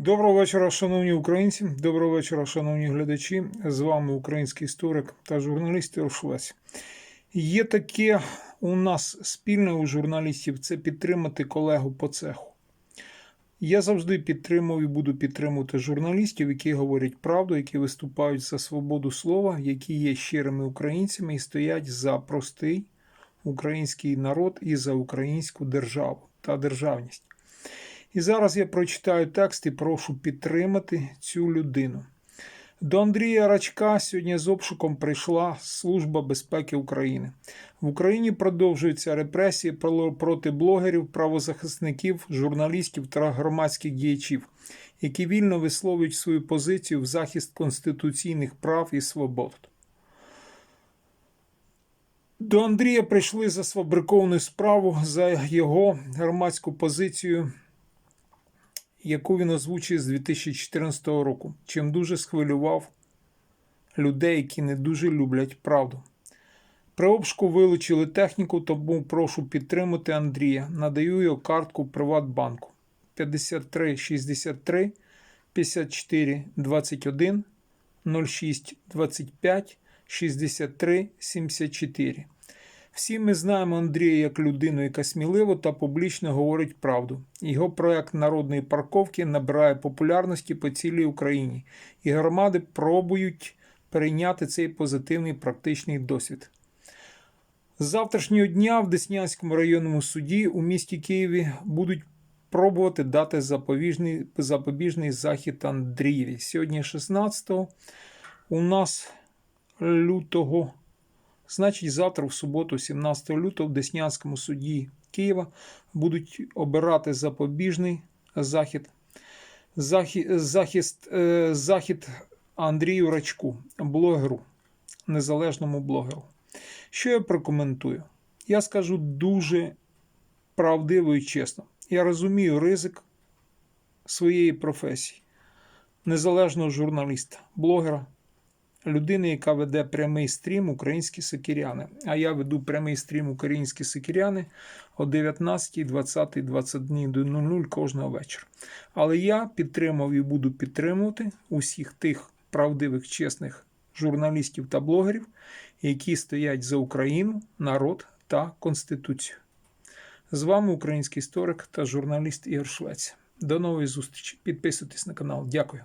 Доброго вечора, шановні українці. Доброго вечора, шановні глядачі. З вами український історик та журналіст Іршвець. Є таке у нас спільне у журналістів це підтримати колегу по цеху. Я завжди підтримую і буду підтримувати журналістів, які говорять правду, які виступають за свободу слова, які є щирими українцями і стоять за простий український народ і за українську державу та державність. І зараз я прочитаю текст і прошу підтримати цю людину. До Андрія Рачка сьогодні з обшуком прийшла Служба безпеки України. В Україні продовжуються репресії проти блогерів, правозахисників, журналістів та громадських діячів, які вільно висловлюють свою позицію в захист конституційних прав і свобод. До Андрія прийшли за сфабриковану справу за його громадську позицію яку він озвучив з 2014 року, чим дуже схвилював людей, які не дуже люблять правду. При обшуку вилучили техніку, тому прошу підтримати Андрія. Надаю його картку Приватбанку 53 63 54 21 06 25 63 74. Всі ми знаємо Андрія як людину, яка сміливо та публічно говорить правду. Його проект народної парковки набирає популярності по цілій Україні, і громади пробують перейняти цей позитивний практичний досвід. З завтрашнього дня в Деснянському районному суді у місті Києві будуть пробувати дати запобіжний, запобіжний захід Андрієві. Сьогодні 16 у нас лютого. Значить, завтра, в суботу, 17 лютого, в Деснянському суді Києва будуть обирати запобіжний захід. Захист, е, захід Андрію Рачку, блогеру, незалежному блогеру. Що я прокоментую? Я скажу дуже правдиво і чесно. Я розумію ризик своєї професії, незалежного журналіста, блогера людини, яка веде прямий стрім Українські Сокиряни. А я веду прямий стрім Українські Сокиряни о 19, 20, 21.00 кожного вечора. Але я підтримав і буду підтримувати усіх тих правдивих, чесних журналістів та блогерів, які стоять за Україну, народ та Конституцію. З вами український історик та журналіст Ігор Швець. До нової зустрічі. Підписуйтесь на канал. Дякую.